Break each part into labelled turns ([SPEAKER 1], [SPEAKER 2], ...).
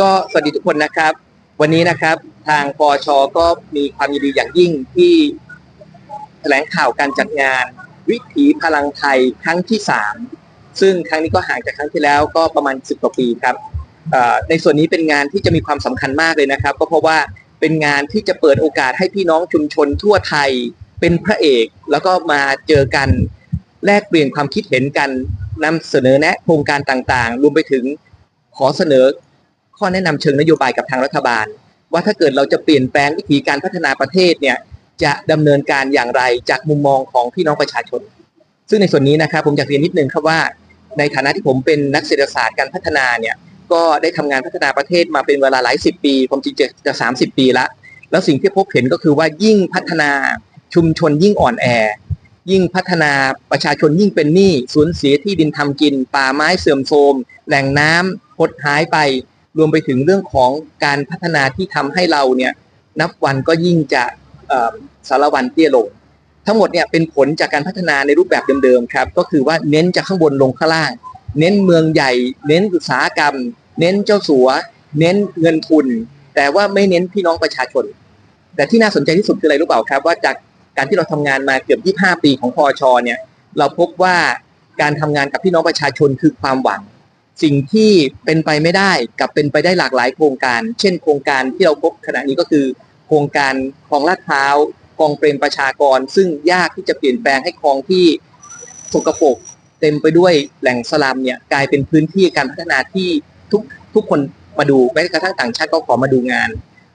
[SPEAKER 1] ก็สวัสดีทุกคนนะครับ วันนี้นะครับ ทางปอชก็มีความยินดีอย่างยิ่งที่แถลงข่าวการจัดงาน วิถีพลังไทยครั้งที่สามซึ่งครั้งนี้ก็ห่างจากครั้งที่แล้วก็ประมาณสิบกว่าปีครับในส่วนนี้เป็นงานที่จะมีความสำคัญมากเลยนะครับ ก็เพราะว่าเป็นงานที่จะเปิดโอกาสให้พี่น้องชุมชนทั่วไทยเป็นพระเอก แล้วก็มาเจอกันแลกเปลี่ยนความคิดเห็นกันนำเสนอแนะโครงการต่างๆ รวมไปถึงขอเสนอ ข้อแนะนำเชิงนโยบายกับทางรัฐบาล ว่าถ้าเกิดเราจะเปลี่ยนแปลงวิธีการพัฒนาประเทศเนี่ยจะดำเนินการอย่างไรจากมุมมองของพี่น้องประชาชน ซึ่งในส่วนนี้นะครับผมอยากเรียนนิดนึงครับว่า ในฐานะที่ผมเป็นนักเศรษฐศาสตร์การพัฒนาเนี่ยก็ได้ทำงานพัฒนาประเทศมาเป็นเวลาหลายสิบปี ผมจริงๆจะสามสิบปีละ แล้วสิ่งที่พบเห็นก็คือว่ายิ่งพัฒนาชุมชนยิ่งอ่อนแอ ยิ่งพัฒนาประชาชนยิ่งเป็นหนี้สูญเสียที่ดินทำกิน ป่าไม้เสื่อมโทรม แหล่งน้ำหดหายไป รวมไปถึงเรื่องของการพัฒนาที่ทำให้เราเนี่ยนับวันก็ยิ่งจะสารวันเตี้ยลง ทั้งหมดเนี่ยเป็นผลจากการพัฒนาในรูปแบบเดิมๆครับ ก็คือว่าเน้นจากข้างบนลงข้างล่าง เน้นเมืองใหญ่ เน้นอุตสาหกรรม เน้นเจ้าสัว เน้นเงินทุน แต่ว่าไม่เน้นพี่น้องประชาชน แต่ที่น่าสนใจที่สุดคืออะไรรู้เปล่าครับ ว่าจากการที่เราทำงานมาเกือบ 25 ปีของพอชเนี่ยเราพบว่าการทำงานกับพี่น้องประชาชนคือความหวัง สิ่งที่เป็นไปไม่ได้กับเป็นไปได้หลากหลายโครงการ เช่น โครงการที่เราพบขณะนี้ก็คือ โครงการคลองลาดพร้าวคลองเปรมประชากร ซึ่งยากที่จะเปลี่ยนแปลงให้คลองที่สกปรกเต็มไปด้วยแหล่งสลัมเนี่ยกลายเป็นพื้นที่การพัฒนาที่ทุกทุกคนมาดูแม้กระทั่งต่างชาติก็ขอมาดูงาน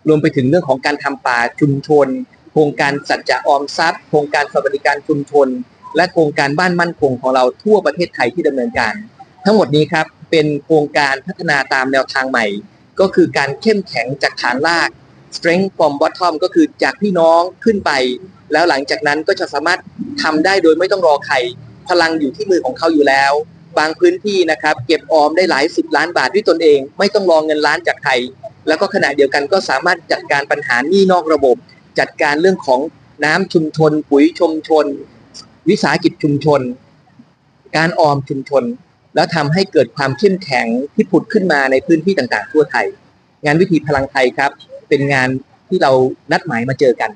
[SPEAKER 1] รวมไปถึงเรื่องของการทำป่าชุมชน โครงการสัจจะออมทรัพย์ โครงการสวัสดิการชุมชน และโครงการบ้านมั่นคงของเราทั่วประเทศไทยที่ดำเนินการ ทั้งหมดนี้ครับ เป็นโครงการพัฒนาตามแนวทางใหม่ ก็คือการเข้มแข็งจากฐานราก strength from bottom ก็คือจากพี่น้องขึ้นไป แล้วหลังจากนั้นก็จะสามารถทำได้โดยไม่ต้องรอใคร พลังอยู่ที่มือของเขาอยู่แล้ว บางพื้นที่นะครับเก็บออมได้หลายสิบล้านบาทด้วยตนเอง ไม่ต้องรองเงินล้านจากใคร แล้วก็ขณะเดียวกันก็สามารถจัดการปัญหาหนี้นอกระบบ จัดการเรื่องของน้ำชุมชน ปุ๋ยชุมชน วิสาหกิจชุมชน การออมชุมชน แล้วทำให้เกิดความเข้มแข็งที่ผุดขึ้นมาในพื้นที่ต่างๆ ทั่วไทย งานวิถีพลังไทยครับ เป็นงานที่เรานัดหมายมาเจอกัน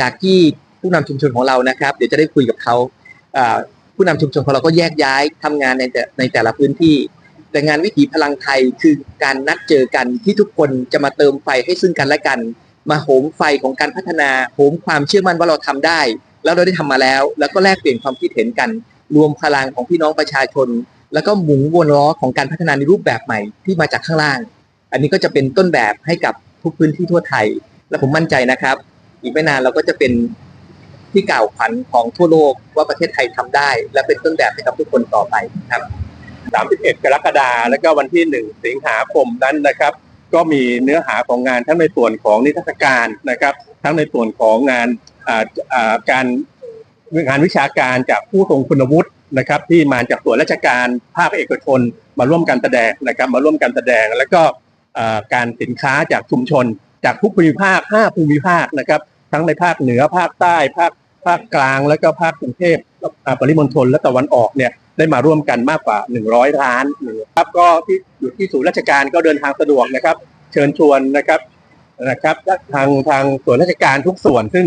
[SPEAKER 1] จากที่ผู้นำชุมชนของเรานะครับ เดี๋ยวจะได้คุยกับเขาผู้นำชุมชนของเราก็แยกย้ายทำงานในแต่ในแต่ละพื้นที่ แต่งานวิถีพลังไทยคือการนัดเจอกันที่ทุกคนจะมาเติมไฟให้ซึ่งกันและกัน มาโหมไฟของการพัฒนาโหมความเชื่อมั่นว่าเราทำได้ แล้วเราได้ทำมาแล้ว แล้วก็แลกเปลี่ยนความคิดเห็นกัน รวมพลังของพี่น้องประชาชน แล้วก็หมุนวนล้อของการพัฒนาในรูปแบบใหม่ที่มาจากข้างล่าง อันนี้ก็จะเป็นต้นแบบให้กับทุกพื้นที่ทั่วไทย และผมมั่นใจนะครับ อีกไม่นานเราก็จะเป็นที่กล่าวขวัญของทั่วโลกว่าประเทศไทยทำได้ และเป็นต้นแบบให้กับทุกคนต่อไปครับ
[SPEAKER 2] 31 กรกฎาคมและก็วันที่ 1 สิงหาคมนั้นนะครับ ก็มีเนื้อหาของงานทั้งในส่วนของนิทรรศการนะครับ ทั้งในส่วนของงานการงานวิชาการจากผู้ทรงคุณวุฒิ นะครับที่มาจากส่วนราชการภาคเอกชนมาร่วมกันแสดงนะครับมาร่วมกันแสดงแล้วก็การสินค้าจากชุมชน จากทุกภูมิภาค 5 ภูมิภาคนะครับทั้งในภาคเหนือภาคใต้ภาคภาคกลาง แล้วก็ภาคกรุงเทพปริมณฑลและตะวันออกเนี่ยได้มาร่วมกันมากกว่า 100ล้านนะครับก็ที่อยู่ที่ศูนย์ราชการก็เดินทางสะดวกนะครับ เชิญชวนนะครับนะครับทางทางส่วนราชการทุกส่วนซึ่ง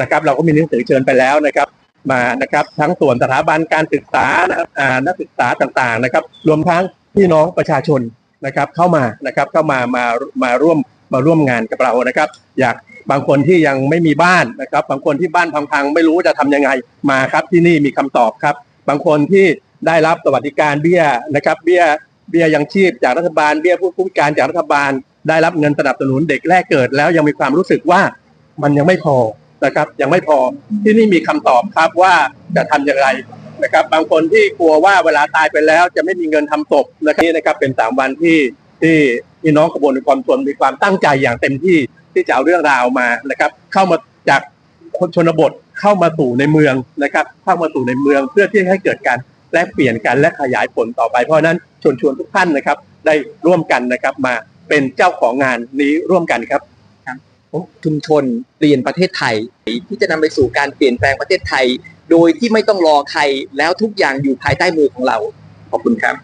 [SPEAKER 2] นะครับเราก็มีหนังสือเชิญไปแล้วนะครับ มานะครับ ทั้งส่วนสถาบันการศึกษานะครับอ่านักศึกษาต่างๆนะครับ รวมทั้งพี่น้องประชาชนนะครับเข้ามานะครับเข้ามามามาร่วมมาร่วมงานกับเรานะครับ อยากบางคนที่ยังไม่มีบ้านนะครับ บางคนที่บ้านพังๆไม่รู้จะทำยังไงมาครับที่นี่มีคำตอบครับ บางคนที่ได้รับสวัสดิการเบี้ยนะครับเบี้ยเบี้ยยังชีพจากรัฐบาลเบี้ยผู้พิการจากรัฐบาล ได้รับเงินสนับสนุนเด็กแรกเกิดแล้วยังมีความรู้สึกว่ามันยังไม่พอ นะครับ ยังไม่พอที่นี่มีคำตอบครับว่าจะทำอย่างไรนะครับ บางคนที่กลัวว่าเวลาตายไปแล้ว จะไม่มีเงินทำศพนะครับนี่นะครับเป็นสามวันที่ที่พี่น้องกระบวนการชนมีความตั้งใจอย่างเต็มที่ที่จะเอาเรื่องราวมานะครับ เข้ามาจากคนชนบทเข้ามาสู่ในเมืองนะครับ เข้ามาสู่ในเมืองเพื่อที่ให้เกิดการแลกเปลี่ยนกันและขยายผลต่อไป เพราะนั้นชวนชวนทุกท่านนะครับ ได้ร่วมกันนะครับมาเป็นเจ้าของงานนี้ร่วมกันครับ
[SPEAKER 1] ชุมชนเปลี่ยนประเทศไทย ที่จะนำไปสู่การเปลี่ยนแปลงประเทศไทย โดยที่ไม่ต้องรอใครแล้วทุกอย่างอยู่ภายใต้มือของเรา ขอบคุณครับ